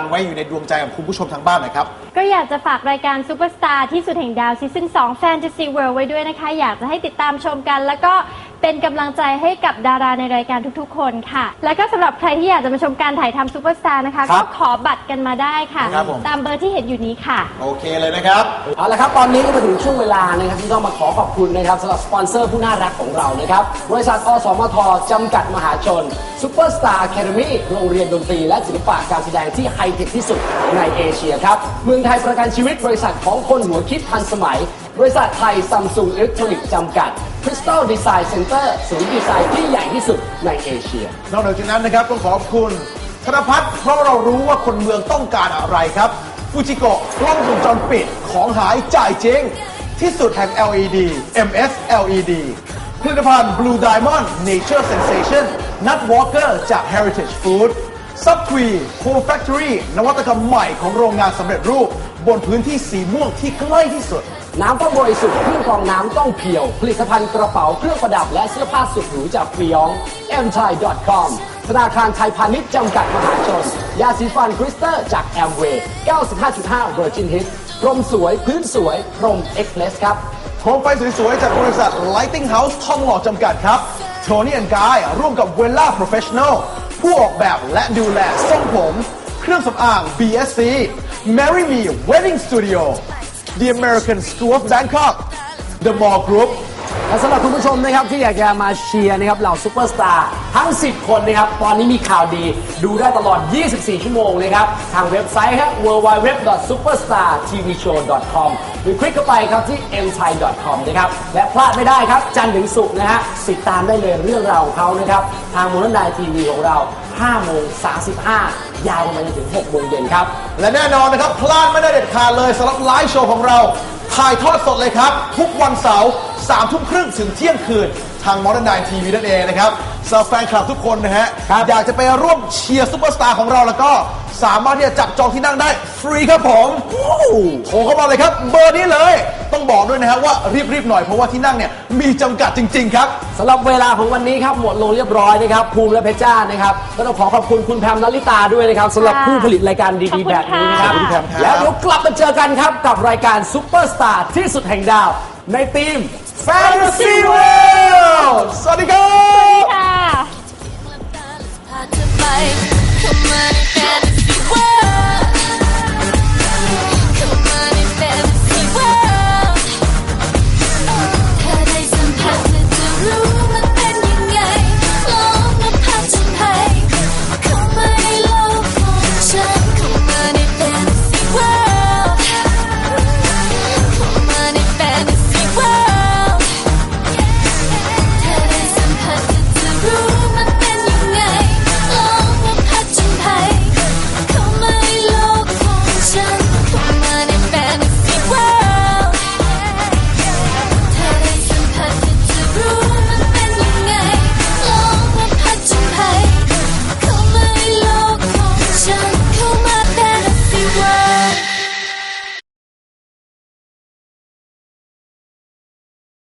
ญไว้อยู่ในดวงใจของคุณผู้ชมทางบ้านหน่อยครับ ก็อยากจะฝากรายการซูเปอร์สตาร์ที่สุดแห่งดาวซีซั่น2 Fantasy World ไว้ด้วยนะคะ อยากจะให้ติดตามชมกัน แล้วก็ เป็นกำลังใจให้กับดาราในรายการทุกๆ คนค่ะ แล้วก็สำหรับใครที่อยากจะมาชมการถ่ายทำซูเปอร์สตาร์นะคะ ครัก็บขอบัตรกันมาได้ค่ะ ครับผม ตามเบอร์ที่เห็นอยู่นี้ค่ะ โอเคเลยนะครับ เอาละครับ ตอนนี้ก็มาถึงช่วงเวลานะครับที่ต้องมาขอขอบคุณนะครับสำหรับสปอนเซอร์ผู้น่ารักของเรานะครับ บริษัทอสมทจำกัดมหาชนซูเปอร์สตาร์ a ค e มีโรงเรียนดนตรีและศิลปะการแสดงที่ไฮเทคที่สุดในเอเชียครับ เมืองไทยประกันชีวิตบริษัทของคนหัวคิดทันสมัย บริษัทไทยซัมซุงอิเล็กทรอนิกส์จำกัด Crystal Design Center ศูนย์ดีไซน์ที่ใหญ่ที่สุดในเอเชีย นอกจากนั้นนะครับต้องขอบคุณธนพัฒน์เพราะเรารู้ว่าคนเมืองต้องการอะไรครับฟูจิโกะกล้องวงจรปิดของหายจ่ายจริงที่สุดแห่ง LED MS LED ผลิตภัณฑ์ Blue Diamond Nature Sensation Nut Walker จาก Heritage Food Sub q u e Co Factory นวัตกรรมใหม่ของโรงงานสำเร็จรูป บนพื้นที่สีม่วงที่ใกล้ที่สุด น้ำต้องบริสุทธิ์เครื่องกรองน้ำต้องเพียว ผลิตภัณฑ์กระเป๋าเครื่องประดับและเสื้อผ้าสุดหรูจากฟรียอง m t h a i c o m ธนาคารไทยพาณิชย์จำกัดมหาชน ยาสีฟันคริสเตอร์จากแอมเวย์ 95.5 Virgin Hit พรมสวยพื้นสวยพรม e x p r e s s ครับโคมไฟสวยๆ จากบริษัท Lighting House ทองหล่อจำกัดครับโทนี่ and Guy ร่วมกับ Vella Professional ผู้ออกแบบและดูแลทรงผม เครื่องสำอาง BSC Marry Me Wedding Studio The American School of Bangkok The Mall Group และสำหรับคุณผู้ชมนะครับที่อยากจะมาเชียร์นะครับเหล่าซูเปอร์สตาร์ทั้ง 10 คนนะครับ ตอนนี้มีข่าวดีดูได้ตลอด 24 ชั่วโมงนะครับ ทางเว็บไซต์ครับ www.superstartvshow.com หรือคลิกเข้าไปครับที่ mthai.com นะครับและพลาดไม่ได้ครับ จันทร์ถึงศุกร์นะฮะติดตามได้เลยเรื่องราวของเขานะครับ ทางมูลนายทีวีของเรา5โมง35 ยาวมาจนถึง 6 โมงเย็นครับ และแน่นอนนะครับ พลาดไม่ได้เด็ด ขาดเลยสำหรับไลฟ์โชว์ของเรา ถ่ายทอดสดเลยครับ ทุกวันเสาร์สามทุ่มครึ่งถึงเที่ยงคืน ทาง Modern Nine TV นั่นเองนะครับสำหรับแฟนคลับทุกคนนะฮะครับอยากจะไปร่วมเชียร์ซุปเปอร์สตาร์ของเราแล้วก็สามารถที่จะจับจองที่นั่งได้ฟรีครับผมโทรเข้ามาเลยครับ เบอร์นี้เลยต้อง บอกด้วยนะฮะว่ารีบๆหน่อยเพราะว่าที่นั่งเนี่ยมีจำกัดจริง ๆ ครับ สำหรับเวลาของวันนี้ครับหมดลงเรียบร้อยนะครับภูมิและเพชรจ้านะครับก็ต้องขอขอบคุณคุณแพมนลิตาด้วยนะครับสำหรับค่ะผู้ผลิตรายการดีขอบๆคุณแบบนี้นะครับ ค่ะขอบคุณแพมครับ แล้วเดี๋ยวกลับมาเจอกันครับกับรายการซุปเปอร์สตาร์ที่สุดแห่งดาว ในทีม Fantasy World สวัสดีครับ ค่ะพาเธ